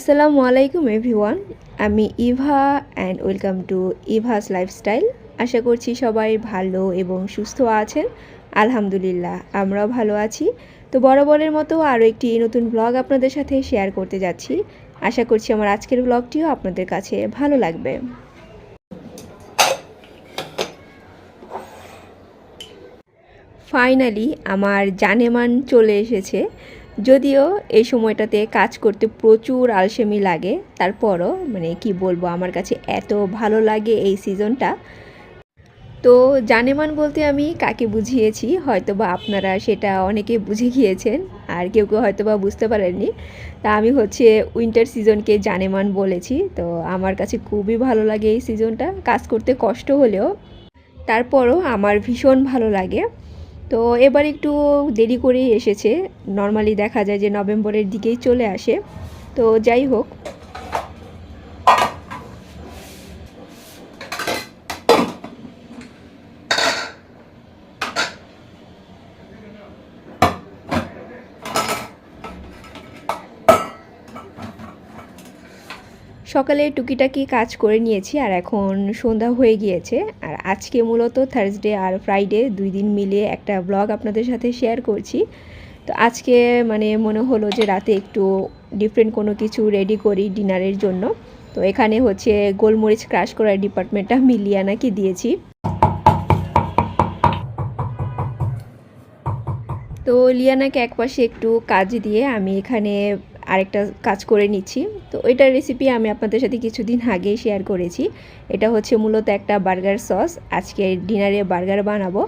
আসসালামু আলাইকুম এভরিওয়ান। আমি Eva and welcome to Eva's lifestyle আশা করছি সবাই ভালো এবং সুস্থ আছেন। আলহামদুলিল্লাহ, আমরাও ভালো আছি। তো বরাবরের মতো আরও একটি নতুন ব্লগ আপনাদের সাথে শেয়ার করতে যাচ্ছি। আশা করছি আমার আজকের ব্লগটিও আপনাদের কাছে ভালো লাগবে। ফাইনালি আমার জানেমান চলে এসেছে। যদিও এই সময়টাতে কাজ করতে প্রচুর আলসেমি লাগে, তারপরও মানে কি বলব, আমার কাছে এত ভালো লাগে এই সিজনটা। তো জানেমান বলতে আমি কাকে বুঝিয়েছি হয়তো বা আপনারা সেটা অনেকে বুঝে গিয়েছেন, আর কেউ কেউ হয়তো বা বুঝতে পারেননি। তা আমি হচ্ছে উইন্টার সিজনকে জানেমান বলেছি, তো আমার কাছে খুবই ভালো লাগে এই সিজনটা। কাজ করতে কষ্ট হলেও, তারপরও আমার ভীষণ ভালো লাগে। তো এবার একটু দেরি করেই এসেছে। নর্মালি দেখা যায় যে নভেম্বরের দিকেই চলে আসে। তো যাই হোক সকালে টুকিটাকি কাজ করে নিয়েছি আর এখন সন্ধ্যা হয়ে গিয়েছে। আর আজকে মূলত থার্সডে আর ফ্রাইডে দুই দিন মিলিয়ে একটা ব্লগ আপনাদের সাথে শেয়ার করছি। তো আজকে মানে মনে হলো যে রাতে একটু ডিফারেন্ট কোনো কিছু রেডি করি ডিনারের জন্য। তো এখানে হচ্ছে গোলমরিচ ক্রাশ করার ডিপার্টমেন্টটা মিলিয়ানাকে দিয়েছি। তো লিয়ানাকে একপাশে একটু কাজ দিয়ে আমি এখানে আরেকটা কাজ করে নিচ্ছি। তো ওইটার রেসিপি আমি আপনাদের সাথে কিছুদিন আগেই শেয়ার করেছি। এটা হচ্ছে মূলত একটা বার্গার সস আজকে ডিনারে বার্গার বানাবো।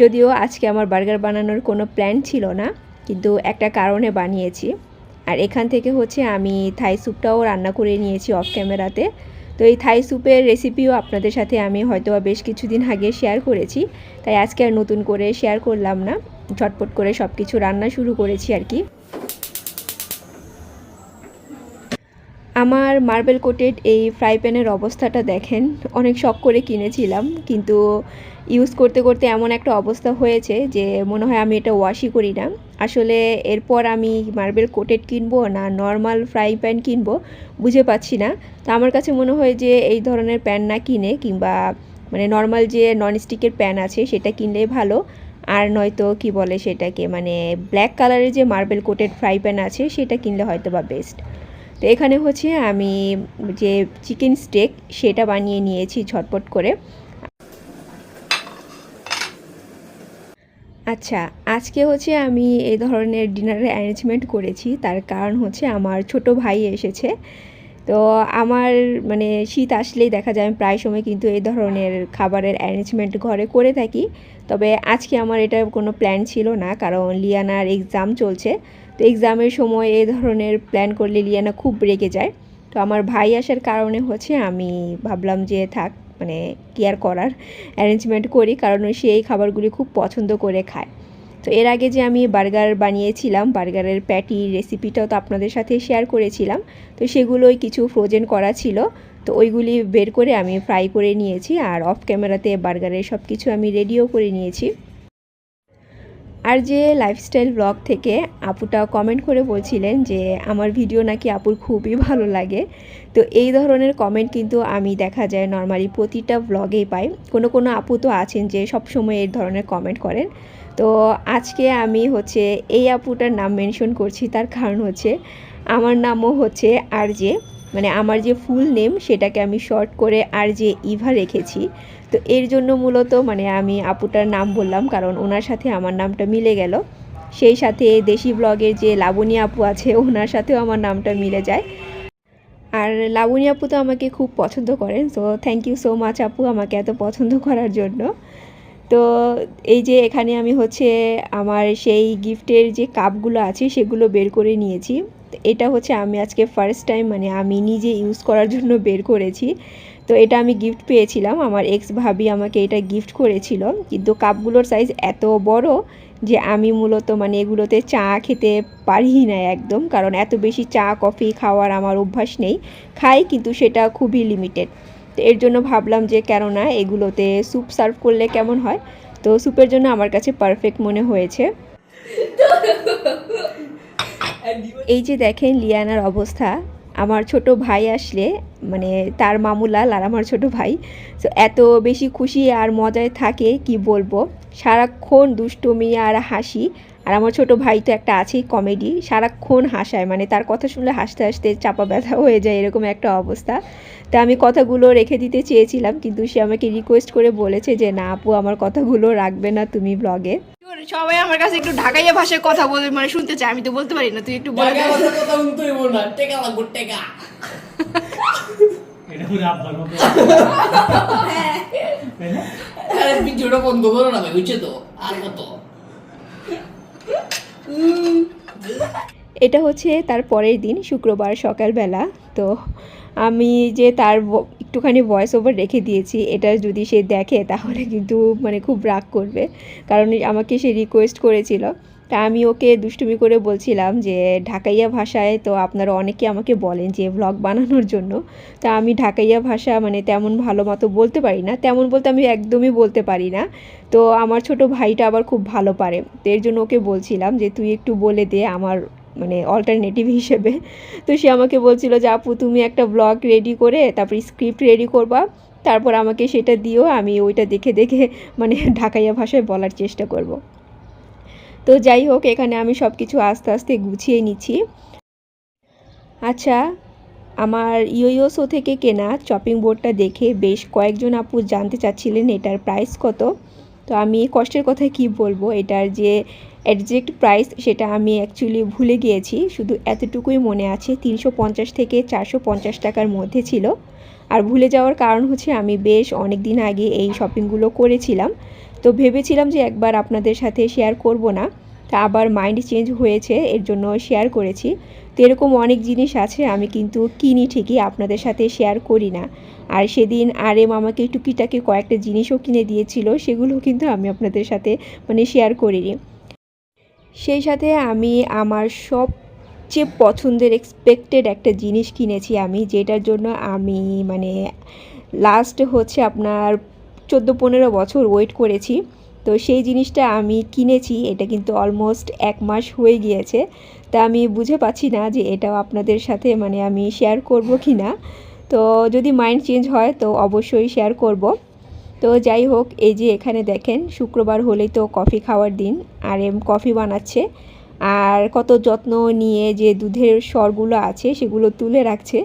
যদিও আজকে আমার বার্গার বানানোর কোনো প্ল্যান ছিল না, কিন্তু একটা কারণে বানিয়েছি। আর এখান থেকে হচ্ছে আমি থাই স্যুপটাও রান্না করে নিয়েছি অফ ক্যামেরাতে তো এই থাই স্যুপের রেসিপিও আপনাদের সাথে আমি হয়তো বেশ কিছুদিন আগে শেয়ার করেছি। তাই আজকে আর নতুন করে শেয়ার করলাম না। ঝটপট করে সব কিছু রান্না শুরু করেছি আর কি। আমার মার্বেল কোটেড এই ফ্রাই প্যানের অবস্থাটা দেখেন, অনেক শখ করে কিনেছিলাম, কিন্তু ইউজ করতে করতে এমন একটা অবস্থা হয়েছে যে মনে হয় আমি এটা ওয়াশই করি না। আসলে এরপর আমি মার্বেল কোটেড কিনবো না নর্মাল ফ্রাই প্যান কিনবো, বুঝে পাচ্ছি না। তো আমার কাছে মনে হয় যে এই ধরনের প্যান না কিনে কিংবা মানে নর্মাল যে ননস্টিকের প্যান আছে সেটা কিনলে ভালো। আর নয়তো কি বলে সেটাকে মানে ব্ল্যাক কালারের যে মার্বেল কোটেড ফ্রাই প্যান আছে সেটা কিনলে হয়তো বা বেস্ট তো এখানে হচ্ছে আমি যে চিকেন স্টেক সেটা বানিয়ে নিয়েছি ঝটপট করে। আচ্ছা আজকে হচ্ছে আমি এই ধরনের ডিনারের অ্যারেঞ্জমেন্ট করেছি, তার কারণ হচ্ছে আমার ছোট ভাই এসেছে। তো আমার মানে শীত আসলেই দেখা যায়, আমি প্রায় সময় কিন্তু এই ধরনের খাবারের অ্যারেঞ্জমেন্ট ঘরে করে থাকি। তবে আজকে আমার এটা কোনো প্ল্যান ছিল না, কারণ লিয়ানার এক্সাম চলছে। তো এক্সামের সময় এই ধরনের প্ল্যান করলে লিয়ানা খুব রেগে যায়। তো আমার ভাই আসার কারণে হচ্ছে আমি ভাবলাম যে থাক মানে কেয়ার করার? অ্যারেঞ্জমেন্ট করি, কারণ সে এই খাবারগুলি খুব পছন্দ করে খায়। তো এর আগে যে আমি বার্গার বানিয়েছিলাম, বার্গারের প্যাটি রেসিপিটাও তো আপনাদের সাথে শেয়ার করেছিলাম, তো সেগুলোই কিছু ফ্রোজেন করা ছিল। তো ওইগুলি বের করে আমি ফ্রাই করে নিয়েছি, আর অফ ক্যামেরাতে বার্গারের সব কিছু আমি রেডিও করে নিয়েছি। আর যে লাইফস্টাইল ব্লগ থেকে আপুটা কমেন্ট করে বলছিলেন যে, আমার ভিডিও নাকি আপুর খুবই ভালো লাগে। তো এই ধরনের কমেন্ট কিন্তু আমি দেখা যায় নর্মালি প্রতিটা ব্লগেই পাই। কোনো কোনো আপু তো আছেন যে সবসময় এই ধরনের কমেন্ট করেন। তো আজকে আমি হচ্ছে এই আপুটার নাম মেনশন করছি, তার কারণ হচ্ছে আমার নামও হচ্ছে আর যে মানে আমার যে ফুল নেম সেটাকে আমি শর্ট করে আর যে ইভা রেখেছি। তো এর জন্য মূলত মানে আমি আপুটার নাম বললাম, কারণ ওনার সাথে আমার নামটা মিলে গেল। সেই সাথে দেশি ব্লগের যে লাবণী আপু আছে, ওনার সাথেও আমার নামটা মিলে যায়। আর লাবণী আপু তো আমাকে খুব পছন্দ করেন so thank you so much আপু আমাকে এত পছন্দ করার জন্য। তো এই যে এখানে আমি হচ্ছে আমার সেই গিফটের যে কাপগুলো আছে, সেগুলো বের করে নিয়েছি। এটা হচ্ছে আমি আজকে ফার্স্ট টাইম মানে আমি নিজে ইউজ করার জন্য বের করেছি। তো এটা আমি গিফট পেয়েছিলাম। আমার এক্স ভাবি আমাকে এটা গিফট করেছিল। কিন্তু কাপগুলোর সাইজ এত বড় যে আমি মূলত মানে এগুলোতে চা খেতে পারি না একদম। কারণ এত বেশি চা কফি খাওয়ার আমার অভ্যাস নেই। খাই কিন্তু সেটা খুবই লিমিটেড তো এর জন্য ভাবলাম যে কেননা এগুলোতে স্যুপ সার্ভ করলে কেমন হয়? তো স্যুপের জন্য আমার কাছে পারফেক্ট মনে হয়েছে। এই যে দেখেন লিয়ানার অবস্থা। আমার ছোট ভাই আসলে মানে তার মামুলাল আর আমার ছোট ভাই, তো এত বেশি খুশি আর মজায় থাকে, কি বলব? সারাক্ষণ দুষ্টুমি আর হাসি আর আমার ছোট ভাই তো একটা আছেই কমেডি সারাক্ষণ হাসায় মানে তার কথা শুনলে হাসতে হাসতে চাপা ব্যথা হয়ে যায় এরকম একটা অবস্থা। তা আমি কথাগুলো রেখে দিতে চেয়েছিলাম কিন্তু সে আমাকে রিকোয়েস্ট করে বলেছে যে না আপু আমার কথাগুলো রাখবে না তুমি ব্লগে সবাই আমার কাছে একটু ঢাকাইয়া ভাষায় কথা বলে মানে শুনতে চাই আমি তো বলতে পারি না তুই একটু বলে কথা কথা শুনতে না টেকা লাগবো টেকা। এটা পুরো আব্বার মতো। তাই ভিডিওটা বন্ধ করো না ভাই বুঝছ তো? আর কত? এটা হচ্ছে তার পরের দিন, শুক্রবার সকালবেলা। তো আমি যে তার একটুখানি ভয়েস ওভার রেখে দিয়েছি, এটা যদি সে দেখে তাহলে কিন্তু মানে খুব রাগ করবে। কারণ আমাকে সে রিকোয়েস্ট করেছিল। তা আমি ওকে দুষ্টুমি করে বলছিলাম যে, ঢাকাইয়া ভাষায় তো আপনারা অনেকে আমাকে বলেন যে ভ্লগ বানানোর জন্য। তা আমি ঢাকাইয়া ভাষা মানে তেমন ভালো মতো বলতে পারি না। তেমন বলতে আমি একদমই বলতে পারি না। তো আমার ছোট ভাইটা আবার খুব ভালো পারে। তো এর জন্য ওকে বলছিলাম যে, তুই একটু বলে দে আমার মানে অল্টারনেটিভ হিসেবে। তো সে আমাকে বলছিল যে, আপু, তুমি একটা ব্লগ রেডি করে, তারপর স্ক্রিপ্ট রেডি করবা। তারপর আমাকে সেটা দিও, আমি ওইটা দেখে দেখে মানে ঢাকাইয়া ভাষায় বলার চেষ্টা করব। তো যাই হোক, এখানে আমি সব কিছু আস্তে আস্তে গুছিয়ে নিচ্ছি। আচ্ছা আমার ইয়োইয়োসো থেকে কেনা চপিং বোর্ডটা দেখে বেশ কয়েকজন আপু জানতে চাচ্ছিলেন এটার প্রাইস কত। তো আমি কষ্টের কথা কি বলব? এটার যে অ্যাডজেক্ট প্রাইস সেটা আমি অ্যাকচুয়ালি ভুলে গিয়েছি। শুধু এতটুকুই মনে আছে, তিনশো পঞ্চাশ থেকে চারশো পঞ্চাশ টাকার মধ্যে ছিল। আর ভুলে যাওয়ার কারণ হচ্ছে আমি বেশ অনেক দিন আগে এই শপিংগুলো করেছিলাম। তো ভেবেছিলাম যে একবার আপনাদের সাথে শেয়ার করব না। তা আবার মাইন্ড চেঞ্জ হয়েছে, এর জন্য শেয়ার করেছি। তো এরকম অনেক জিনিস আছে, আমি কিন্তু কিনি ঠিকই, আপনাদের সাথে শেয়ার করি না। আর সেদিন আরেম আমাকে টুকিটাকি কয়েকটা জিনিসও কিনে দিয়েছিল, সেগুলো কিন্তু আমি আপনাদের সাথে মানে শেয়ার করিনি। সেই সাথে আমি আমার সবচেয়ে পছন্দের এক্সপেক্টেড একটা জিনিস কিনেছি আমি, যেটার জন্য আমি মানে লাস্ট হচ্ছে আপনার চোদ্দ পনেরো বছর ওয়েট করেছি। তো সেই জিনিসটা আমি কিনেছি, এটা কিন্তু অলমোস্ট এক মাস হয়ে গিয়েছে। তা আমি বুঝে পাচ্ছি না যে এটাও আপনাদের সাথে মানে আমি শেয়ার করব কি না তো যদি মাইন্ড চেঞ্জ হয়, তো অবশ্যই শেয়ার করব। তো যাই হোক, এই যে এখানে দেখেন, শুক্রবার হলেই তো কফি খাওয়ার দিন, আর এম কফি বানাচ্ছে। আর কত যত্ন নিয়ে যে দুধের স্বরগুলো আছে, সেগুলো তুলে রাখছে।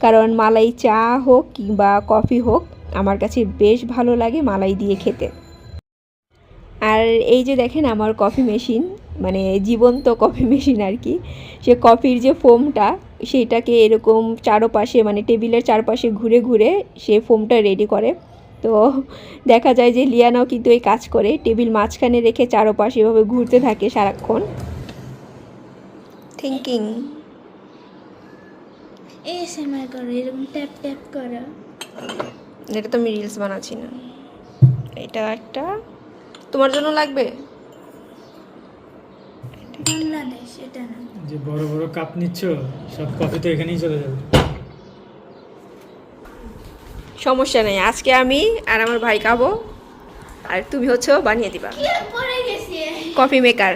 কারণ মালাই চা হোক কিংবা কফি হোক, আমার কাছে বেশ ভালো লাগে মালাই দিয়ে খেতে। আর এই যে দেখেন আমার কফি মেশিন মানে জীবন্ত কফি মেশিন আর কি, সে কফির যে ফোমটা, সেইটাকে এরকম চারোপাশে মানে টেবিলের চারপাশে ঘুরে ঘুরে সে ফোমটা রেডি করে। তো দেখা যায় যে লিয়ানাও কিন্তু এই কাজ করে। টেবিল মাঝখানে রেখে চারপাশে এভাবে ঘুরতে থাকে সারাক্ষণ। থিঙ্কিং এসএমআর করো এরকম ট্যাপ ট্যাপ করো। এটা তো আমি রিলস বানাচ্ছি না। এটা একটা। তোমার জন্য লাগবে? বাংলাদেশ এটা না। যে বড় বড় কাপ নিচ্ছ সব কফি তো এখানেই চলে যাবে। সমস্যা নেই। আজকে আমি আর আমার ভাই খাব। আর তুমি হচ্ছে বানিয়ে দিবা। Coffee maker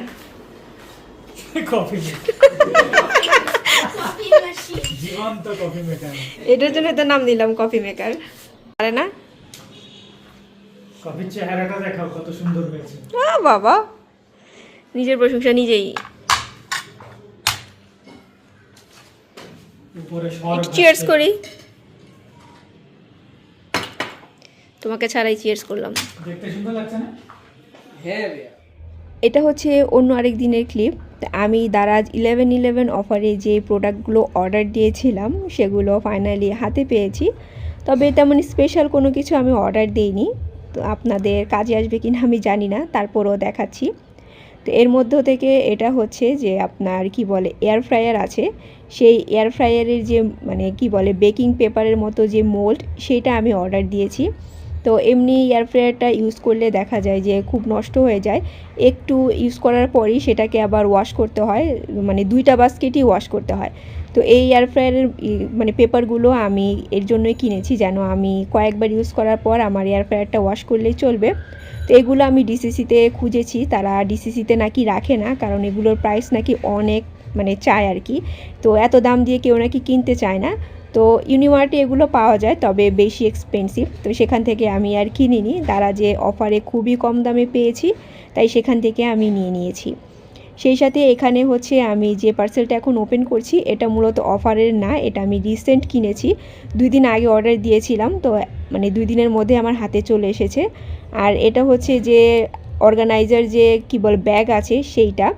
coffee coffee machine জীবন্ত কফি মেকার এটার জন্য তো নাম দিলাম কফি মেকার আরে না? কফির চেহারাটা দেখাও কত সুন্দর হয়েছে। বাবা। নিজের প্রশংসা নিজেই। উপরে সর চিয়ার্স করি। তোমাকে ছাড়াই চিয়ার্স করলাম। দেখতে সুন্দর লাগছে না? হ্যাঁ এটা হচ্ছে অন্য আরেক দিনের ক্লিপ আমি দারাজ ইলেভেন ইলেভেন অফারে যে প্রোডাক্টগুলো অর্ডার দিয়েছিলাম সেগুলো ফাইনালি হাতে পেয়েছি। তবে তেমন স্পেশাল কোনো কিছু আমি অর্ডার দিইনি। তো আপনাদের কাজে আসবে কিনা আমি জানি না তারপরও দেখাচ্ছি। তো এর মধ্য থেকে এটা হচ্ছে যে আপনার কি বলে এয়ার ফ্রায়ার আছে। সেই এয়ার ফ্রায়ারের যে মানে কি বলে বেকিং পেপারের মতো যে মোল্ড সেটা আমি অর্ডার দিয়েছি। তো এমনি এয়ার ফ্রায়ারটা ইউজ করলে দেখা যায় যে খুব নষ্ট হয়ে যায়। একটু ইউজ করার পরই সেটাকে আবার ওয়াশ করতে হয় মানে দুইটা বাস্কেটই ওয়াশ করতে হয়। তো এই এয়ার ফ্রায়ারের মানে পেপারগুলো আমি এর জন্যই কিনেছি যেন আমি কয়েকবার ইউজ করার পর আমার এয়ার ফ্রায়ারটা ওয়াশ করলেই চলবে। তো এগুলো আমি ডিসিসিতে খুঁজেছি, তারা ডিসিসিতে নাকি রাখে না, কারণ এগুলোর প্রাইস নাকি অনেক মানে চায় আর কি। তো এত দাম দিয়ে কেউ নাকি কিনতে চায় না। তো ইউনিমার্টে এগুলো পাওয়া যায়, তবে বেশি এক্সপেন্সিভ তো সেখান থেকে আমি আর কিনিনি। তারা যে অফারে খুবই কম দামে পেয়েছি, তাই সেখান থেকে আমি নিয়ে নিয়েছি। সেই সাথে এখানে হচ্ছে আমি যে পার্সেলটা এখন ওপেন করছি, এটা মূলত অফারের না, এটা আমি রিসেন্ট কিনেছি। দুই দিন আগে অর্ডার দিয়েছিলাম, তো মানে দুই দিনের মধ্যে আমার হাতে চলে এসেছে। আর এটা হচ্ছে যে অর্গানাইজার যে কী বল ব্যাগ আছে সেইটা।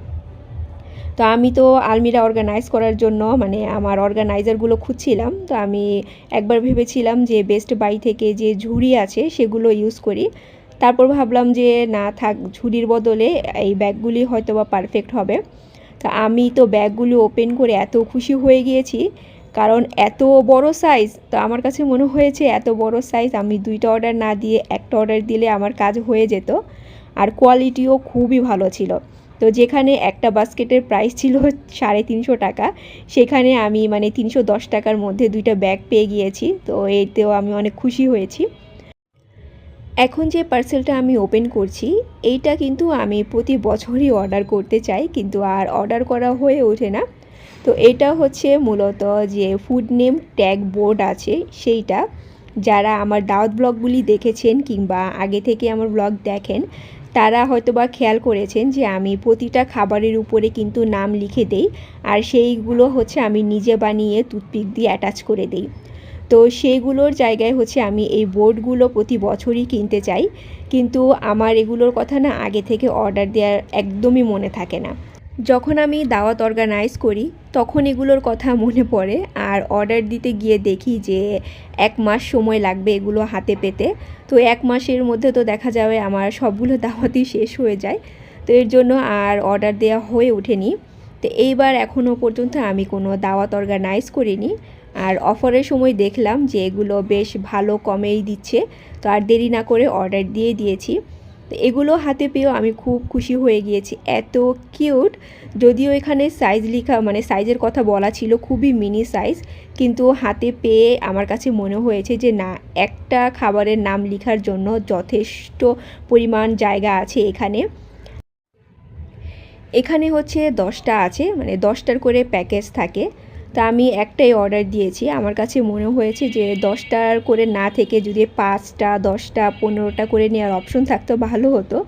তো আমি তো আলমিরা অর্গানাইজ করার জন্য মানে আমার অর্গানাইজারগুলো খুঁজছিলাম। তো আমি একবার ভেবেছিলাম যে বেস্ট বাই থেকে যে ঝুড়ি আছে সেগুলো ইউজ করি। তারপর ভাবলাম যে না থাক, ঝুড়ির বদলে এই ব্যাগগুলি হয়তো বা পারফেক্ট হবে। তো আমি তো ব্যাগগুলি ওপেন করে এত খুশি হয়ে গিয়েছি, কারণ এত বড় সাইজ তো আমার কাছে মনে হয়েছে এত বড় সাইজ আমি দুইটা অর্ডার না দিয়ে একটা অর্ডার দিলে আমার কাজ হয়ে যেত। আর কোয়ালিটিও খুবই ভালো ছিল। তো যেখানে একটা বাস্কেটের প্রাইস ছিল সাড়ে তিনশো টাকা, সেখানে আমি মানে তিনশো দশ টাকার মধ্যে দুইটা ব্যাগ পেয়ে গিয়েছি, তো এতেও আমি অনেক খুশি হয়েছি। এখন যে পার্সেলটা আমি ওপেন করছি, এইটা কিন্তু আমি প্রতি বছরই অর্ডার করতে চাই, কিন্তু আর অর্ডার করা হয়ে ওঠে না। তো এটা হচ্ছে মূলত যে ফুড নেম ট্যাগ বোর্ড আছে, সেইটা। যারা আমার দাওয়াত ব্লগগুলি দেখেছেন কিংবা আগে থেকে আমার ব্লগ দেখেন তারা হয়তো বা খেয়াল করেছেন যে আমি প্রতিটা খাবারের উপরে কিন্তু নাম লিখে দেই আর সেইগুলো হচ্ছে আমি নিজে বানিয়ে টুথপিক দিয়ে অ্যাটাচ করে দেই। তো সেইগুলোর জায়গায় হচ্ছে আমি এই বোর্ডগুলো প্রতি বছরই কিনতে চাই। কিন্তু আমার এগুলোর কথা না আগে থেকে অর্ডার দেওয়ার একদমই মনে থাকে না। যখন আমি দাওয়াত অর্গানাইজ করি, তখন এগুলোর কথা মনে পড়ে আর অর্ডার দিতে গিয়ে দেখি যে এক মাস সময় লাগবে এগুলো হাতে পেতে। তো এক মাসের মধ্যে তো দেখা যাবে আমার সবগুলো দাওয়াতই শেষ হয়ে যায়। তো এর জন্য আর অর্ডার দেওয়া হয়ে ওঠেনি। তো এইবার এখনও পর্যন্ত আমি কোনো দাওয়াত অর্গানাইজ করিনি। আর অফারের সময় দেখলাম যে এগুলো বেশ ভালো কমেই দিচ্ছে। তো আর দেরি না করে অর্ডার দিয়ে দিয়েছি। তো এগুলো হাতে পেয়েও আমি খুব খুশি হয়ে গিয়েছি। এত কিউট। যদিও এখানে সাইজ লেখা মানে সাইজের কথা বলা ছিল, খুবই মিনি সাইজ কিন্তু হাতে পেয়ে আমার কাছে মনে হয়েছে যে না, একটা খাবারের নাম লেখার জন্য যথেষ্ট পরিমাণ জায়গা আছে এখানে। এখানে হচ্ছে দশটা আছে মানে দশটার করে প্যাকেজ থাকে। তা আমি একটাই অর্ডার দিয়েছি। আমার কাছে মনে হয়েছে যে দশটার করে না থেকে যদি পাঁচটা, দশটা, পনেরোটা করে নেওয়ার অপশন থাকতো, ভালো হতো।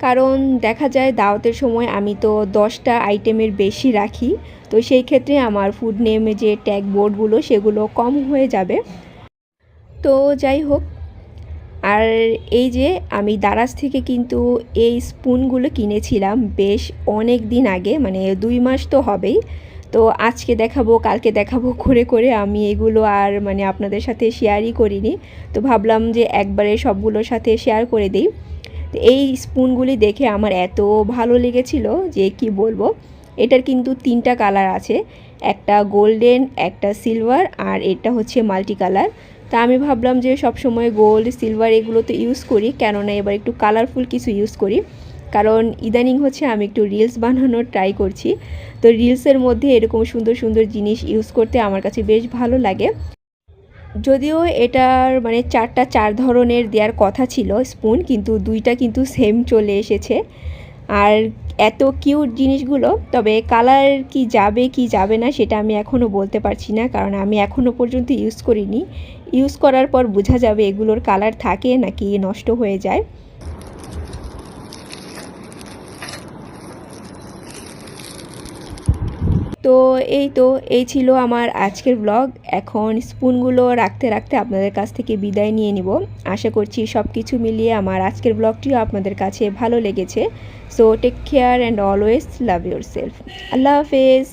কারণ দেখা যায় দাওয়াতের সময় আমি তো দশটা আইটেমের বেশি রাখি। তো সেই ক্ষেত্রে আমার ফুড নেমে যে ট্যাগ বোর্ডগুলো সেগুলো কম হয়ে যাবে। তো যাই হোক, আর এই যে আমি দারাজ থেকে কিন্তু এই স্পুনগুলো কিনেছিলাম বেশ অনেক দিন আগে মানে দুই মাস তো হবেই। তো আজকে দেখাবো, কালকে দেখাবো করে করে আমি এগুলো আর মানে আপনাদের সাথে শেয়ারই করিনি। তো ভাবলাম যে একবারে সবগুলোর সাথে শেয়ার করে দিই। তো এই স্পুনগুলি দেখে আমার এত ভালো লেগেছিল যে কি বলব, এটার কিন্তু তিনটা কালার আছে। একটা গোল্ডেন, একটা সিলভার আর এটা হচ্ছে মাল্টি কালার তা আমি ভাবলাম যে সব সময় গোল্ড, সিলভার এগুলো তো ইউজ করি, কেননা এবার একটু কালারফুল কিছু ইউজ করি। কারণ ইদানিং হচ্ছে আমি একটু রিলস বানানোর ট্রাই করছি। তো রিলসের মধ্যে এরকম সুন্দর সুন্দর জিনিস ইউজ করতে আমার কাছে বেশ ভালো লাগে। যদিও এটার মানে চারটা চার ধরনের দেওয়ার কথা ছিল স্পুন কিন্তু দুইটা কিন্তু সেম চলে এসেছে। আর এত কিউট জিনিসগুলো, তবে কালার কি যাবে কি যাবে না সেটা আমি এখনও বলতে পারছি না, কারণ আমি এখনও পর্যন্ত ইউজ করিনি। ইউজ করার পর বোঝা যাবে এগুলোর কালার থাকে নাকি নষ্ট হয়ে যায়। তো এই তো, এই ছিল আমার আজকের ব্লগ এখন স্পুনগুলো রাখতে রাখতে আপনাদের কাছ থেকে বিদায় নিয়ে নিব। আশা করছি সব কিছু মিলিয়ে আমার আজকের ব্লগটিও আপনাদের কাছে ভালো লেগেছে। So take care and always love yourself আল্লাহ হাফেজ।